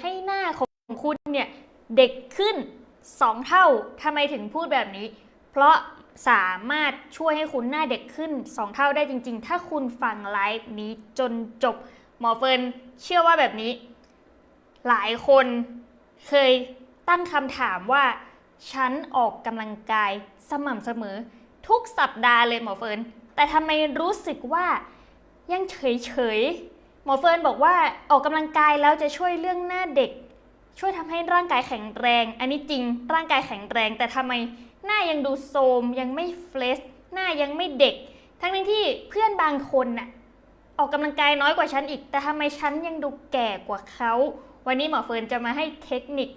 ให้หน้าของคุณเนี่ยเด็กขึ้น 2 เท่าทำไมถึงพูดแบบนี้ เพราะสามารถช่วยให้คุณหน้าเด็กขึ้น 2 เท่าได้จริง ๆ ถ้าคุณฟังไลฟ์นี้จนจบหมอเฟิร์นเชื่อว่าแบบนี้ หลายคนเคยตั้งคำถามว่าฉันออกกำลังกายสม่ำเสมอ ทุกสัปดาห์เลยหมอเฟิร์นแต่ทำไมรู้สึกว่ายังเฉยๆ หมอเฟิร์นบอกว่าออกกำลังกายแล้วจะช่วยเรื่องหน้าเด็ก ช่วยทำให้ร่างกายแข็งแรง อันนี้จริงร่างกายแข็งแรง แต่ทำไมหน้ายังดูโทรมยังไม่เฟรชหน้ายังไม่เด็ก ทั้งที่เพื่อนบางคนน่ะออกกำลังกายน้อยกว่าฉันอีก แต่ทำไมฉันยังดูแก่กว่าเขาวันนี้หมอเฟิร์นจะมาให้เทคนิค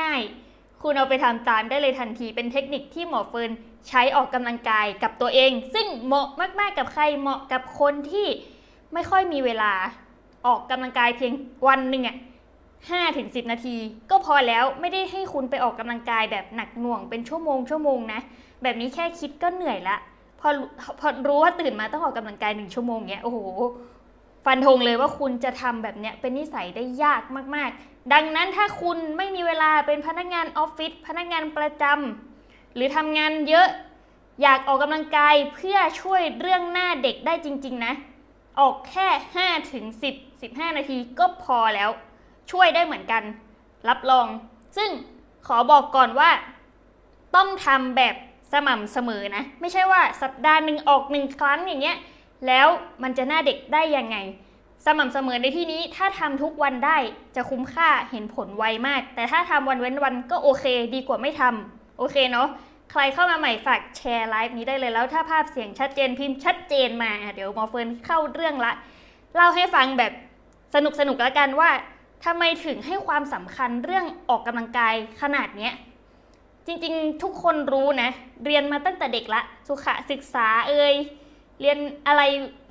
ง่าย ๆ คุณเอาไปทำตามได้เลยทันที เป็นเทคนิคที่หมอเฟิร์นใช้ออกกำลังกายกับตัวเอง ซึ่งเหมาะมากๆกับใครเหมาะกับคนที่ ไม่ค่อยมีเวลาออกกำลังกายเพียงวันหนึ่งอะห้าถึงสินาที ก็พอแล้วไม่ได้ให้คุณไปออกกำลังกายแบบหนักหน่วงเป็นชั่วโมงชั่วโมงนะแบบนี้แค่คิดก็เหนื่อยละพอพอรู้ว่าตื่นมาต้องออกกำลังกายหนึ่งชั่วโมงเนี้ยโอ้โหฟันธงเลยว่าคุณจะทำแบบเนี้ยเป็นนิสัยได้ยากมากๆ ดังนั้นถ้าคุณไม่มีเวลาเป็นพนักงานออฟฟิศพนักงานประจำหรือทำงานเยอะอยากออกกำลังกายเพื่อช่วยเรื่องหน้าเด็กได้จริง ๆ นะ ออกแค่5ถึง10 15 นาทีก็พอแล้ว ช่วยได้เหมือนกัน รับรอง ซึ่งขอบอกก่อนว่า ต้องทำแบบสม่ำเสมอนะ ไม่ใช่ว่าสัปดาห์หนึ่งออกหนึ่งครั้งอย่างเงี้ย แล้วมันจะหน้าเด็กได้ยังไง สม่ำเสมอในที่นี้ถ้าทำทุกวันได้จะคุ้มค่าเห็นผลไวมาก แต่ถ้าทำวันเว้นวันก็โอเค ดีกว่าไม่ทำโอเคเนาะ ใครเข้ามาใหม่ฝากแชร์ไลฟ์นี้ได้เลยแล้วถ้าภาพเสียงชัดเจนพิมพ์ชัดเจนมา เดี๋ยวหมอเฟิร์นเข้าเรื่องละเล่าให้ฟังแบบสนุกสนุกแล้วกันว่าทำไมถึงให้ความสำคัญเรื่องออกกำลังกายขนาดเนี้ยจริงๆ ทุกคนรู้นะ เรียนมาตั้งแต่เด็กละสุขศึกษาเอ่ยเรียนอะไร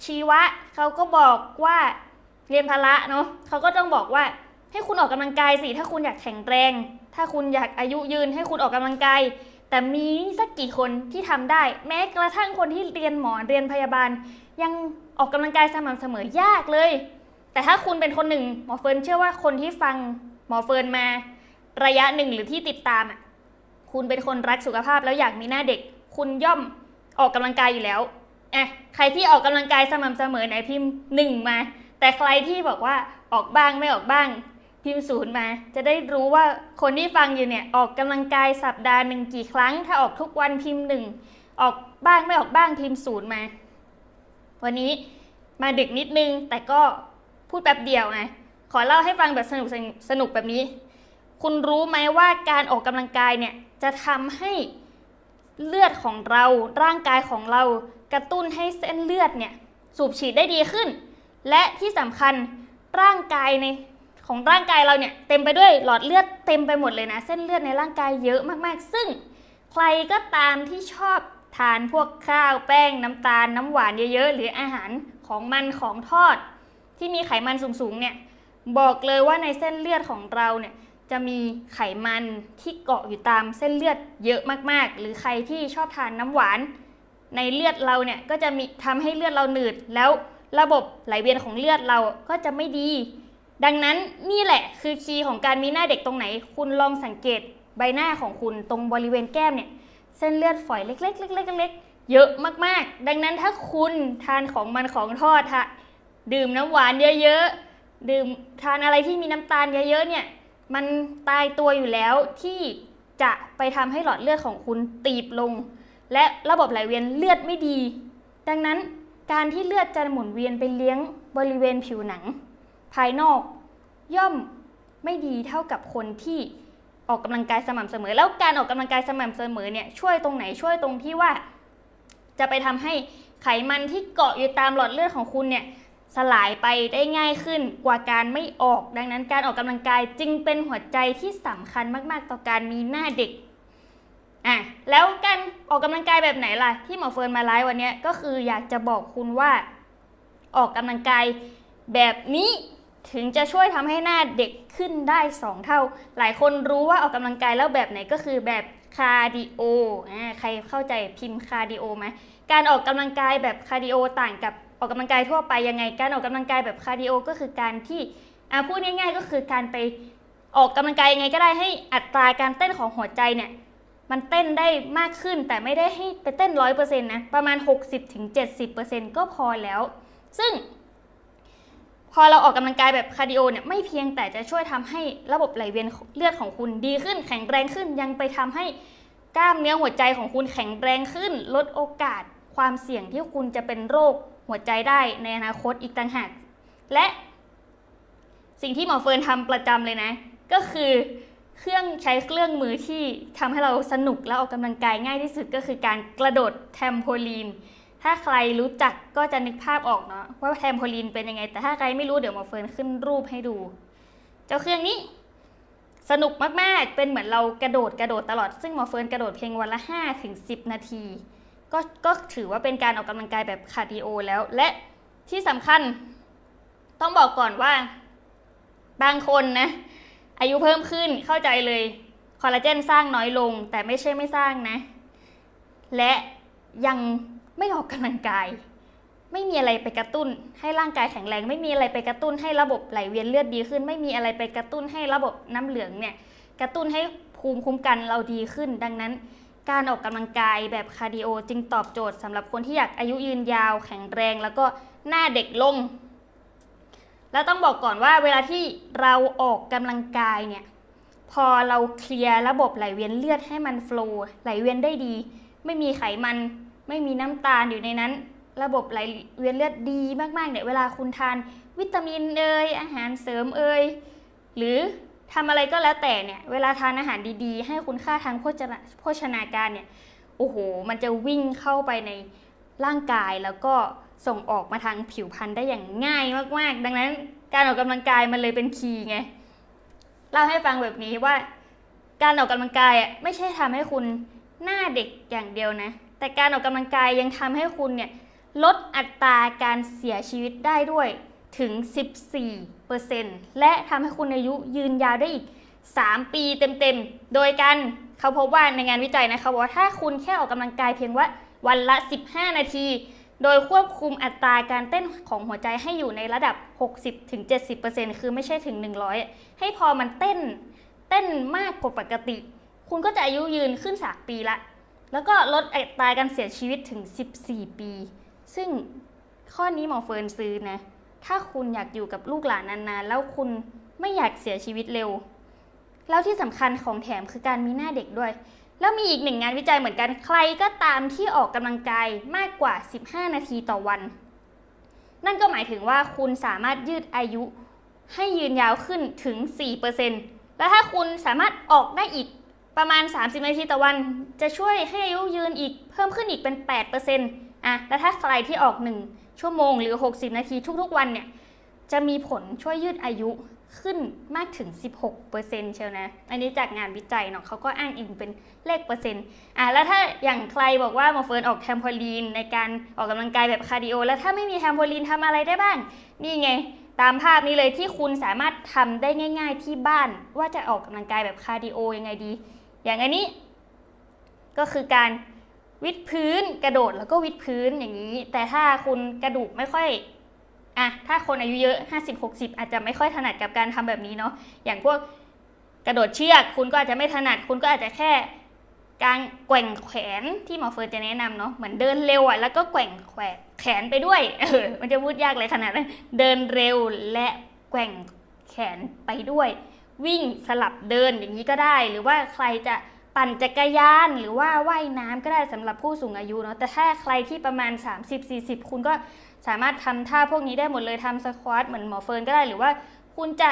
ชีวะเขาก็บอกว่าเรียนพละเนาะเขาก็ต้องบอกว่าให้คุณออกกำลังกายสิถ้าคุณอยากแข็งแรง ถ้าคุณอยากอายุยืน ให้คุณออกกำลังกาย แต่มีสักกี่คนที่ทำได้ แม้กระทั่งคนที่เรียนหมอเรียนพยาบาล ยังออกกำลังกายสม่ำเสมอยากเลย แต่ถ้าคุณเป็นคนหนึ่งหมอเฟิร์นเชื่อว่าคนที่ฟังหมอเฟิร์นมา ระยะหนึ่งหรือที่ติดตามอะคุณเป็นคนรักสุขภาพแล้วอยากมีหน้าเด็ก คุณย่อมออกกำลังกายอยู่แล้วอะใครที่ออกกำลังกายสม่ำเสมอไหนพิมพ์หนึ่งมา แต่ใครที่บอกว่าออกบ้างไม่ออกบ้าง พิมพ์ศูนย์มา จะได้รู้ว่าคนที่ฟังอยู่เนี่ยออกกำลังกายสัปดาห์หนึ่งกี่ครั้ง ถ้าออกทุกวันพิมพ์หนึ่งออกบ้างไม่ออกบ้างพิมพ์ศูนย์มา วันนี้มาดึกนิดนึง แต่ก็พูดแป๊บเดียวไงขอเล่าให้ฟังแบบสนุกสนุกแบบนี้ คุณรู้ไหมว่าการออกกำลังกายเนี่ยจะทำให้เลือดของเราร่างกายของเรากระตุ้นให้เส้นเลือดเนี่ยสูบฉีดได้ดีขึ้น และที่สำคัญร่างกายใน ของร่างกายเราเนี่ยเต็มไปด้วยหลอดเลือดเต็มไปหมดเลยนะ เส้นเลือดในร่างกายเยอะมากๆ ซึ่งใครก็ตามที่ชอบทานพวกข้าวแป้งน้ำตาลน้ำหวานเยอะๆ หรืออาหารของมันของทอด ที่มีไขมันสูงๆเนี่ยบอกเลยว่าในเส้นเลือดของเราเนี่ยจะมีไขมันที่เกาะอยู่ตามเส้นเลือดเยอะมากๆ หรือใครที่ชอบทานน้ำหวาน ในเลือดเราเนี่ยก็จะมีทำให้เลือดเราหนืด แล้วระบบไหลเวียนของเลือดเราก็จะไม่ดี ดังนั้นนี่แหละคือคีย์ของการมีหน้าเด็กตรงไหน คุณลองสังเกตใบหน้าของคุณตรงบริเวณแก้มเนี่ยเส้นเลือดฝอยเล็กๆเล็กๆเล็กๆเยอะมากๆ ดังนั้นถ้าคุณทานของมันของทอดฮะดื่มน้ำหวานเยอะๆดื่มทานอะไรที่มีน้ำตาลเยอะๆเนี่ยมันตายตัวอยู่แล้วที่จะไปทำให้หลอดเลือดของคุณตีบลง และระบบไหลเวียนเลือดไม่ดี ดังนั้นการที่เลือดจะหมุนเวียนไปเลี้ยงบริเวณผิวหนังายนอกย่อมไม่ดีเท่ากับคนที่ออกกำลังกายสม่ำเสมอ แล้วการออกกำลังกายสม่ำเสมอเนี่ยช่วยตรงไหนช่วยตรงที่ว่า จะไปทำให้ไขมันที่เกาะอยู่ตามหลอดเลือดของคุณเนี่ยสลายไปได้ง่ายขึ้นกว่าการไม่ออก ดังนั้นการออกกำลังกายจึงเป็นหัวใจที่สำคัญมาก ๆ ต่อการมีหน้าเด็กอะแล้วการออกกำลังกายแบบไหนล่ะ ที่หมอเฟิร์นมาไลฟ์วันนี้ก็คืออยากจะบอกคุณว่า ออกกำลังกายแบบนี้ ถึงจะช่วยทำให้หน้าเด็กขึ้นได้ 2 เท่า หลายคนรู้ว่าออกกำลังกายแล้วแบบไหนก็คือแบบคาร์ดิโอใครเข้าใจพิมพ์คาร์ดิโอไหมการออกกำลังกายแบบคาร์ดิโอต่างกับออกกำลังกายทั่วไปยังไง การออกกำลังกายแบบคาร์ดิโอก็คือการที่อะพูดง่าย ๆ ก็คือการไปออกกำลังกายยังไงก็ได้ให้อัตราการเต้นของหัวใจเนี่ยมันเต้นได้มากขึ้นแต่ไม่ได้ให้ไปเต้นร้อยเปอร์เซ็นต์นะประมาณ 60-70%ก็พอแล้ว ซึ่ง อเราออกกำลังกายแบบคาร์ดิโอเนี่ยไม่เพียงแต่จะช่วยทำให้ระบบไหลเวียนเลือดของคุณดีขึ้น แข็งแรงขึ้นยังไปทำให้กล้ามเนื้อหัวใจของคุณแข็งแรงขึ้น ลดโอกาสความเสี่ยงที่คุณจะเป็นโรคหัวใจได้ในอนาคตอีกต่างหาก และ สิ่งที่หมอเฟิร์นทำประจำเลยนะ ก็คือเครื่องใช้เครื่องมือที่ทำให้เราสนุกและออกกำลังกายง่ายที่สุดก็คือการกระโดดแทมโพลีน ถ้าใครรู้จักก็จะนึกภาพออกเนาะว่าแทมโพลีนเป็นยังไง แต่ถ้าใครไม่รู้เดี๋ยวหมอเฟิร์นขึ้นรูปให้ดู เจ้าเครื่องนี้สนุกมากๆ เป็นเหมือนเรากระโดดกระโดดตลอด ซึ่งหมอเฟิร์นกระโดดเพียงวันละ5ถึง10 นาที ก็ก็ถือว่าเป็นการออกกำลังกายแบบคาร์ดิโอแล้ว และที่สำคัญ ต้องบอกก่อนว่า บางคนนะ อายุเพิ่มขึ้นเข้าใจเลยคอลลาเจนสร้างน้อยลง แต่ไม่ใช่ไม่สร้างนะ และยัง ไม่ออกกำลังกาย ไม่มีอะไรไปกระตุ้น ให้ร่างกายแข็งแรง ไม่มีอะไรไปกระตุ้นให้ระบบไหลเวียนเลือดดีขึ้น ไม่มีอะไรไปกระตุ้นให้ระบบน้ำเหลืองเนี่ยกระตุ้นให้ภูมิคุ้มกันเราดีขึ้น ดังนั้น การออกกำลังกายแบบคาร์ดิโอจึงตอบโจทย์สำหรับคนที่อยากอายุยืนยาวแข็งแรง แล้วก็หน้าเด็กลง แล้วต้องบอกก่อนว่าเวลาที่เราออกกำลังกายเนี่ยพอเราเคลียร์ระบบไหลเวียนเลือดให้มันโฟล์ไหลเวียนได้ดี ไม่มีไขมัน ไม่มีน้ำตาลอยู่ในนั้น ระบบไหลเวียนเลือดดีมากๆเนี่ยเวลาคุณทานวิตามินเอยอาหารเสริมเอยหรือทำอะไรก็แล้วแต่เนี่ยเวลาทานอาหารดีๆ ให้คุณค่าทางโภชนาโภชนาการเนี่ยโอ้โห มันจะวิ่งเข้าไปในร่างกายแล้วก็ส่งออกมาทางผิวพรรณได้อย่างง่ายมากๆ ดังนั้นการออกกำลังกายมันเลยเป็นคีย์ไงเล่าให้ฟังแบบนี้ว่า การออกกำลังกายอะไม่ใช่ทำให้คุณหน้าเด็กอย่างเดียวนะ แต่การออกกำลังกายยังทำให้คุณเนี่ยลดอัตราการเสียชีวิตได้ด้วยถึง 14%และทำให้คุณอายุยืนยาวได้อีก 3 ปีเต็มๆ โดยการเขาพบว่าในงานวิจัยนะคะว่าถ้าคุณแค่ออกกำลังกายเพียงว่าวันละ 15 นาที โดยควบคุมอัตราการเต้นของหัวใจให้อยู่ในระดับ 60-70%คือไม่ใช่ถึง 100 ให้พอมันเต้น เต้นมากกว่าปกติ คุณก็จะอายุยืนขึ้น3ปีละ แล้วก็ลดอัตราการเสียชีวิตถึง 14 ปี ซึ่งข้อนี้หมอเฟิร์นซื้อนะ ถ้าคุณอยากอยู่กับลูกหลานนานๆ แล้วคุณไม่อยากเสียชีวิตเร็ว แล้วที่สำคัญของแถมคือการมีหน้าเด็กด้วย แล้วมีอีกหนึ่งงานวิจัยเหมือนกัน ใครก็ตามที่ออกกำลังกายมากกว่า 15 นาทีต่อวัน นั่นก็หมายถึงว่าคุณสามารถยืดอายุให้ยืนยาวขึ้นถึง 4%และถ้าคุณสามารถออกได้อีก ประมาณ 30 นาทีต่อวัน จะช่วยให้อายุยืนอีกเพิ่มขึ้นอีกเป็น 8%อะแล้วถ้าใครที่ออก 1 ชั่วโมงหรือ 60 นาทีทุกๆวันเนี่ยจะมีผลช่วยยืดอายุขึ้นมากถึง 16%เชียวนะ อันนี้จากงานวิจัยเนาะเขาก็อ้างอิงเป็นเลขเปอร์เซ็นต์ อะแล้วถ้าอย่างใครบอกว่าหมอเฟิร์นออกแทมโพลีนในการออกกำลังกายแบบคาร์ดิโอ แล้วถ้าไม่มีแทมโพลีนทำอะไรได้บ้าง นี่ไง ตามภาพนี้เลยที่คุณสามารถทำได้ง่าย ๆ ที่บ้านว่าจะออกกำลังกายแบบคาร์ดิโอยังไงดี อย่างอันนี้ ก็คือการวิดพื้นกระโดดแล้วก็วิดพื้นอย่างนี้ แต่ถ้าคุณกระดูกไม่ค่อยอะถ้าคนอายุเยอะ 50-60 อาจจะไม่ค่อยถนัดกับการทำแบบนี้เนาะอย่างพวกกระโดดเชือกคุณก็อาจจะไม่ถนัด คุณก็อาจจะแค่การแกว่งแขนที่หมอเฟิร์นจะแนะนำเนาะเหมือนเดินเร็วอะแล้วก็แกว่งแขนแขนไปด้วยเออมันจะพูดยากเลยขนาดนั้นเดินเร็วและแกว่งแขนไปด้วย วิ่งสลับเดินอย่างนี้ก็ได้ หรือว่าใครจะปั่นจักรยานหรือว่าว่ายน้ำก็ได้สำหรับผู้สูงอายุเนาะแต่ถ้าใครที่ประมาณ 30-40 คุณก็สามารถทำท่าพวกนี้ได้หมดเลยทำสควอตเหมือนหมอเฟิร์นก็ได้หรือว่าคุณจะ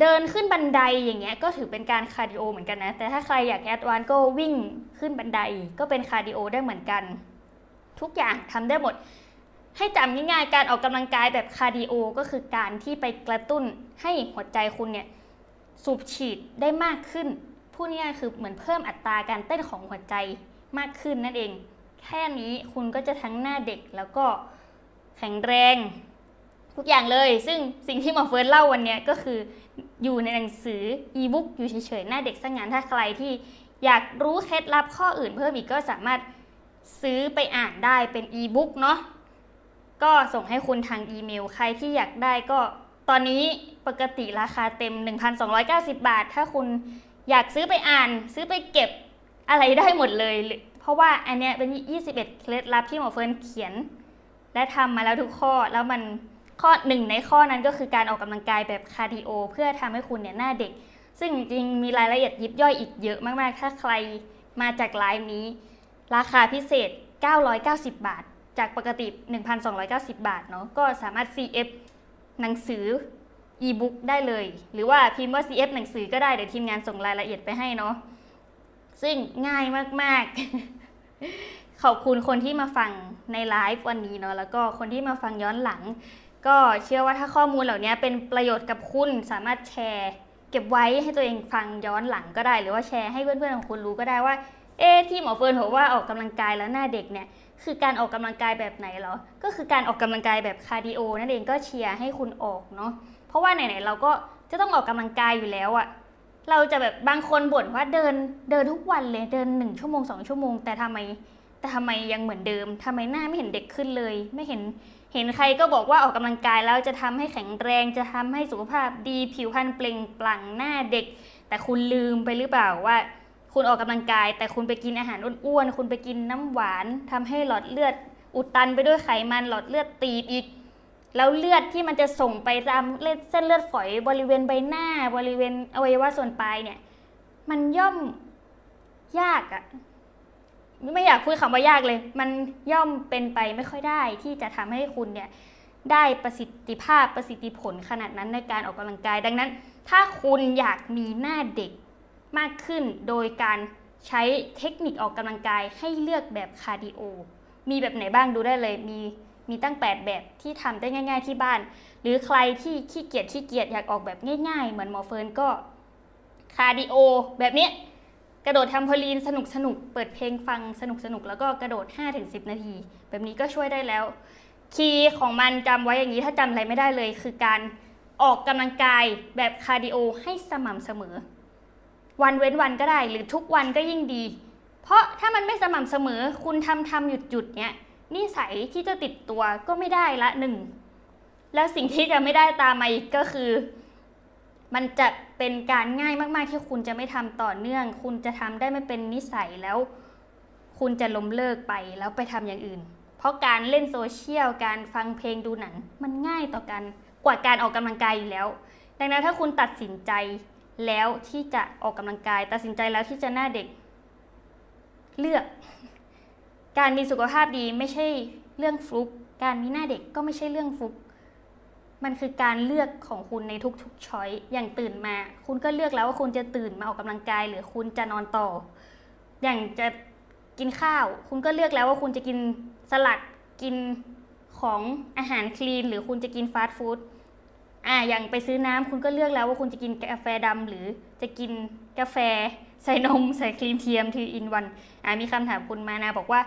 เดินขึ้นบันไดอย่างเงี้ยก็ถือเป็นการคาร์ดิโอเหมือนกันนะ แต่ถ้าใครอยากแอดวานซ์ก็วิ่งขึ้นบันไดก็เป็นคาร์ดิโอได้เหมือนกัน ทุกอย่างทำได้หมด ให้จำง่ายๆการออกกำลังกายแบบคาร์ดิโอก็คือการที่ไปกระตุ้นให้หัวใจคุณเนี่ย สูบฉีดได้มากขึ้นพูดง่ายๆคือเหมือนเพิ่มอัตราการเต้นของหัวใจมากขึ้นนั่นเอง แค่นี้คุณก็จะทั้งหน้าเด็กแล้วก็แข็งแรง ทุกอย่างเลย ซึ่งสิ่งที่หมอเฟิร์นเล่าวันนี้ก็คืออยู่ในหนังสืออีบุ๊กอยู่เฉยๆ หน้าเด็กสร้างงานถ้าใครที่อยากรู้เคล็ดลับข้ออื่นเพิ่มอีกก็สามารถซื้อไปอ่านได้เป็นอีบุ๊กเนาะก็ส่งให้คุณทางอีเมล ใครที่อยากได้ก็ ตอนนี้ปกติราคาเต็ม 1,290 บาท ถ้าคุณอยากซื้อไปอ่านซื้อไปเก็บอะไรได้หมดเลย เพราะว่าอันเนี้ยเป็น 21 เคล็ดลับที่หมอเฟิร์นเขียน และทำมาแล้วทุกข้อแล้วมันข้อหนึ่งในข้อนั้นก็คือการออกกำลังกายแบบคาร์ดิโอเพื่อทำให้คุณเนี่ยหน้าเด็ก ซึ่งจริงๆมีรายละเอียดยิบย่อยอีกเยอะมากๆ ถ้าใครมาจากไลน์นี้ ราคาพิเศษ 990 บาท จากปกติ 1,290 บาทเนาะก็สามารถ CF หนังสือ e-book ได้เลย หรือว่าพิมพ์ว่า CF หนังสือก็ได้ เดี๋ยวทีมงานส่งรายละเอียดไปให้เนาะซึ่งง่ายมาก ๆ ขอบคุณคนที่มาฟังในไลฟ์วันนี้เนาะแล้วก็คนที่มาฟังย้อนหลัง ก็เชื่อว่าถ้าข้อมูลเหล่านี้เป็นประโยชน์กับคุณสามารถแชร์ เก็บไว้ให้ตัวเองฟังย้อนหลังก็ได้ หรือว่าแชร์ให้เพื่อนๆของคุณรู้ก็ได้ว่า เอ๊ที่หมอเฟิร์นบอกว่าออกกำลังกายแล้วหน้าเด็กเนี่ย คือการออกกำลังกายแบบไหนเหรอ ก็คือการออกกำลังกายแบบคาร์ดิโอนั่นเองก็เชียร์ให้คุณออกเนาะ เพราะว่าไหนๆเราก็จะต้องออกกำลังกายอยู่แล้วอะเราจะแบบบางคนบ่นว่าเดินเดินทุกวันเลยเดินหนึ่งชั่วโมงสองชั่วโมง แต่ทำไมแต่ทำไมยังเหมือนเดิมทำไมหน้าไม่เห็นเด็กขึ้นเลย ไม่เห็นเห็นใครก็บอกว่าออกกำลังกายแล้วจะทำให้แข็งแรงจะทำให้สุขภาพดีผิวพรรณเปล่งปลั่งหน้าเด็ก แต่คุณลืมไปหรือเปล่าว่า คุณออกกำลังกาย แต่คุณไปกินอาหารอ้วนๆคุณไปกินน้ำหวานทำให้หลอดเลือด อุดตันไปด้วยไขมันหลอดเลือดตีบอีก แล้วเลือดที่มันจะส่งไปตามเส้นเลือดฝอยบริเวณใบหน้า บริเวณอวัยวะส่วนปลายเนี่ย มันย่อมยากอะไม่อยากพูดคำว่ายากเลย มันย่อมเป็นไปไม่ค่อยได้ที่จะทำให้คุณเนี่ยได้ประสิทธิภาพประสิทธิผลขนาดนั้นในการออกกำลังกาย ดังนั้น ถ้าคุณอยากมีหน้าเด็ก มากขึ้น โดยการใช้เทคนิคออกกำลังกายให้เลือกแบบคาร์ดิโอ มีแบบไหนบ้างดูได้เลย มีมีตั้ง 8 แบบที่ทำได้ง่าย ๆที่บ้าน หรือใครที่ขี้เกียจขี้เกียจอยากออกแบบง่ายๆ เหมือนหมอเฟิร์นก็คาร์ดิโอแบบนี้กระโดดทำพลีนสนุกสนุกๆเปิดเพลงฟังสนุกสนุกๆแล้วก็กระโดด 5-10 นาที แบบนี้ก็ช่วยได้แล้ว คีย์ของมันจำไว้อย่างนี้ถ้าจำอะไรไม่ได้เลย คือการออกกำลังกายแบบคาร์ดิโอให้สม่ำเสมอ วันเว้นวันก็ได้ หรือทุกวันก็ยิ่งดี เพราะถ้ามันไม่สม่ำเสมอคุณทำทำหยุดหยุดเนี้ยนิสัยที่จะติดตัวก็ไม่ได้ละหนึ่งแล้วสิ่งที่จะไม่ได้ตามมาอีกก็คือ มันจะเป็นการง่ายมาก ๆ ที่คุณจะไม่ทำต่อเนื่อง คุณจะทำได้ไม่เป็นนิสัยแล้ว คุณจะล้มเลิกไปแล้วไปทำอย่างอื่น เพราะการเล่นโซเชียลการฟังเพลงดูหนัง มันง่ายต่อกันกว่าการออกกำลังกายอยู่แล้ว ดังนั้นถ้าคุณตัดสินใจ แล้วที่จะออกกำลังกาย ตัดสินใจแล้วที่จะหน้าเด็ก เลือก การมีสุขภาพดีไม่ใช่เรื่องฟลุก การมีหน้าเด็กก็ไม่ใช่เรื่องฟลุก มันคือการเลือกของคุณในทุกๆช้อยอย่างตื่นมา คุณก็เลือกแล้วว่าคุณจะตื่นมาออกกำลังกาย หรือคุณจะนอนต่อ อย่างจะกินข้าว คุณก็เลือกแล้วว่าคุณจะกินสลัดกินของอาหารคลีน หรือคุณจะกินฟาสต์ฟู้ด อ่าอย่างไปซื้อน้ำคุณก็เลือกแล้วว่าคุณจะกินกาแฟดำหรือจะกินกาแฟใส่นมใส่ครีมเทียมทีอินวันอ่ามีคำถามคุณมานาบอกว่า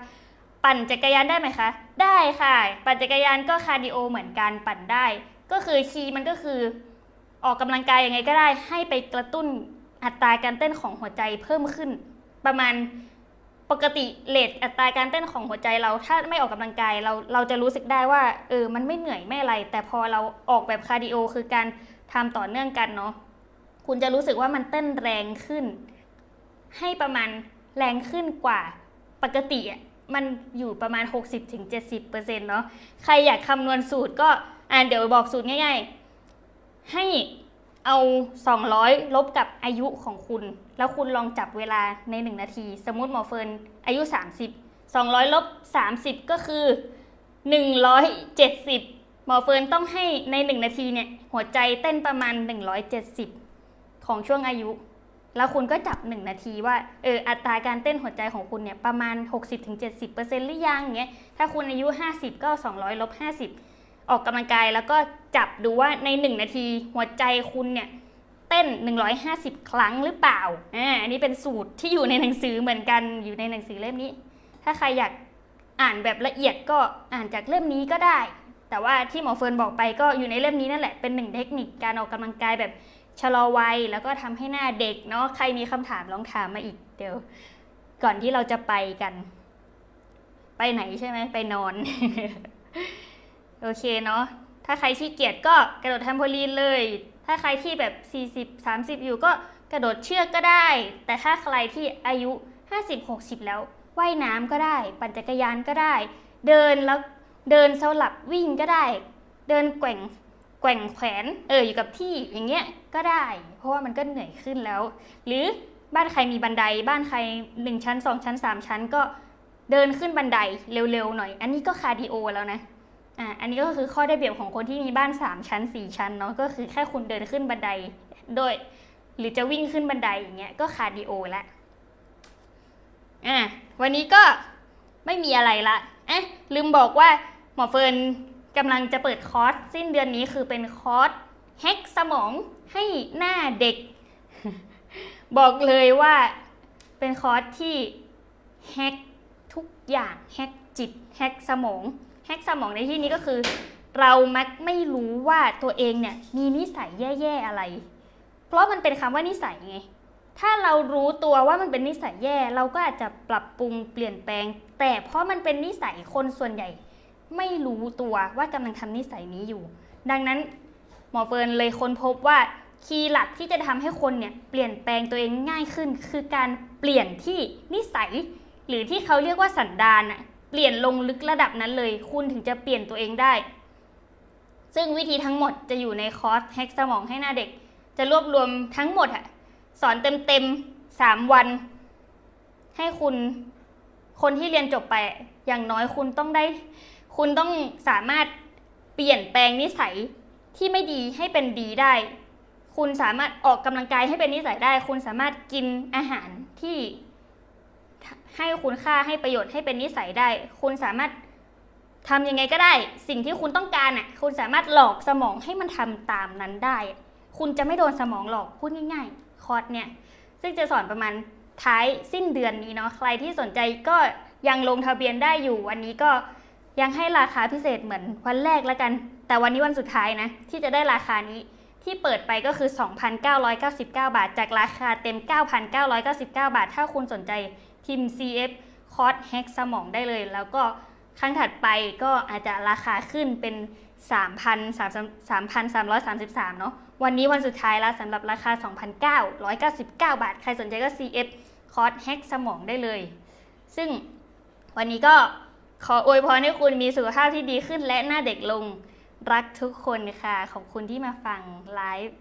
ปั่นจักรยานได้ไหมคะ ได้ค่ะ ปั่นจักรยานก็คาร์ดิโอเหมือนกันปั่นได้ ก็คือคีย์มันก็คือออกกำลังกายยังไงก็ได้ให้ไปกระตุ้นอัตราการเต้นของหัวใจเพิ่มขึ้นประมาณ ปกติเลทอัตราการเต้นของหัวใจเรา ถ้าไม่ออกกำลังกายเราเราจะรู้สึกได้ว่าเออมันไม่เหนื่อยไม่อะไร แต่พอเราออกแบบคาร์ดิโอคือการทำต่อเนื่องกันเนาะคุณจะรู้สึกว่ามันเต้นแรงขึ้น ให้ประมาณแรงขึ้นกว่าปกติอะมันอยู่ประมาณ 60-70%เนาะใครอยากคำนวณสูตรก็อ่าเดี๋ยวบอกสูตรง่าย ๆ ให้ เอา 200 ลบกับอายุของคุณ แล้วคุณลองจับเวลาใน 1 นาที สมมติหมอเฟิร์นอายุ 30 200 ลบ 30 ก็คือ 170 หมอเฟิร์นต้องให้ใน 1 นาทีเนี่ยหัวใจเต้นประมาณ 170 ของช่วงอายุ แล้วคุณก็จับ 1 นาทีว่าเอออัตราการเต้นหัวใจของคุณเนี่ยประมาณ 60-70%หรือยังเงี้ยถ้าคุณอายุ 50 ก็ 200 ลบ 50 ออกกำลังกายแล้วก็จับดูว่าใน 1 นาทีหัวใจคุณเนี่ยเต้น 150 ครั้งหรือเปล่าอ่าอันนี้เป็นสูตรที่อยู่ในหนังสือเหมือนกันอยู่ในหนังสือเล่มนี้ ถ้าใครอยากอ่านแบบละเอียดก็อ่านจากเล่มนี้ก็ได้ แต่ว่าที่หมอเฟิร์นบอกไปก็อยู่ในเล่มนี้นั่นแหละเป็นหนึ่งเทคนิคการออกกำลังกายแบบชะลอวัยแล้วก็ทำให้หน้าเด็กเนาะใครมีคำถามลองถามมาอีกเดี๋ยว ก่อนที่เราจะไปกัน ไปไหนใช่ไหมไปนอน โอเคเนาะถ้าใครขี้เกียจก็กระโดดแทมโพลีนเลย ถ้าใครที่แบบ 40 30 อยู่ก็กระโดดเชือกก็ได้ แต่ถ้าใครที่อายุ 50 60 แล้วว่ายน้ำก็ได้ ปั่นจักรยานก็ได้ เดินแล้วเดินสลับวิ่งก็ได้ เดินแกว่งแกว่งแขวนเอออยู่กับที่อย่างเงี้ยก็ได้ เพราะว่ามันก็เหนื่อยขึ้นแล้ว หรือบ้านใครมีบันไดบ้านใคร 1 ชั้น 2 ชั้น 3 ชั้นก็เดินขึ้นบันไดเร็วๆหน่อย อันนี้ก็คาร์ดิโอแล้วนะ อ่าอันนี้ก็คือข้อได้เปรียบของคนที่มีบ้าน 3 ชั้น 4 ชั้นเนาะก็คือแค่คุณเดินขึ้นบันไดโดย หรือจะวิ่งขึ้นบันไดอย่างเงี้ยก็คาร์ดิโอละอะวันนี้ก็ไม่มีอะไรละเอ๊ะลืมบอกว่าหมอเฟิร์นกำลังจะเปิดคอร์สสิ้นเดือนนี้คือเป็นคอร์สแฮกสมองให้หน้าเด็ก บอกเลยว่าเป็นคอร์สที่แฮกทุกอย่างแฮกจิตแฮกสมอง แฮกสมองในที่นี้ก็คือ เรามักไม่รู้ว่าตัวเองเนี่ยมีนิสัยแย่ๆอะไร เพราะมันเป็นคำว่านิสัยไง ถ้าเรารู้ตัวว่ามันเป็นนิสัยแย่ เราก็อาจจะปรับปรุงเปลี่ยนแปลง แต่เพราะมันเป็นนิสัยคนส่วนใหญ่ ไม่รู้ตัวว่ากำลังทำนิสัยนี้อยู่ ดังนั้นหมอเฟิร์นเลยค้นพบว่าคีย์หลักที่จะทำให้คนเนี่ยเปลี่ยนแปลงตัวเองง่ายขึ้น คือการเปลี่ยนที่นิสัย หรือที่เขาเรียกว่าสันดานอะ เปลี่ยนลงลึกระดับนั้นเลย คุณถึงจะเปลี่ยนตัวเองได้ ซึ่งวิธีทั้งหมดจะอยู่ในคอร์สแฮกสมองให้หน้าเด็ก จะรวบรวมทั้งหมดอะสอนเต็มๆสามวัน ให้คุณคนที่เรียนจบไปอย่างน้อยคุณต้องได้ คุณต้องสามารถเปลี่ยนแปลงนิสัยที่ไม่ดีให้เป็นดีได้ คุณสามารถออกกำลังกายให้เป็นนิสัยได้ คุณสามารถกินอาหารที่ ให้คุณค่าให้ประโยชน์ให้เป็นนิสัยได้ คุณสามารถทำยังไงก็ได้ สิ่งที่คุณต้องการอะคุณสามารถหลอกสมองให้มันทำตามนั้นได้ คุณจะไม่โดนสมองหลอกพูดง่ายๆ คอร์สเนี่ยซึ่งจะสอนประมาณท้ายสิ้นเดือนนี้เนาะใครที่สนใจก็ยังลงทะเบียนได้อยู่ วันนี้ก็ยังให้ราคาพิเศษเหมือนวันแรกแล้วกัน แต่วันนี้วันสุดท้ายนะ ที่จะได้ราคานี้ที่เปิดไปก็คือ 2,999 บาท จากราคาเต็ม 9,999 บาท ถ้าคุณสนใจ พิมพ์ CF คอร์สแฮกสมองได้เลย แล้วก็ครั้งถัดไปก็อาจจะราคาขึ้นเป็น 3,333เนาะวันนี้วันสุดท้ายแล้วสำหรับราคา 2,999 บาท ใครสนใจก็ CF คอร์สแฮกสมองได้เลย ซึ่งวันนี้ก็ขออวยพรให้คุณมีสุขภาพที่ดีขึ้นและหน้าเด็กลงรักทุกคนค่ะ ขอบคุณที่มาฟังไลฟ์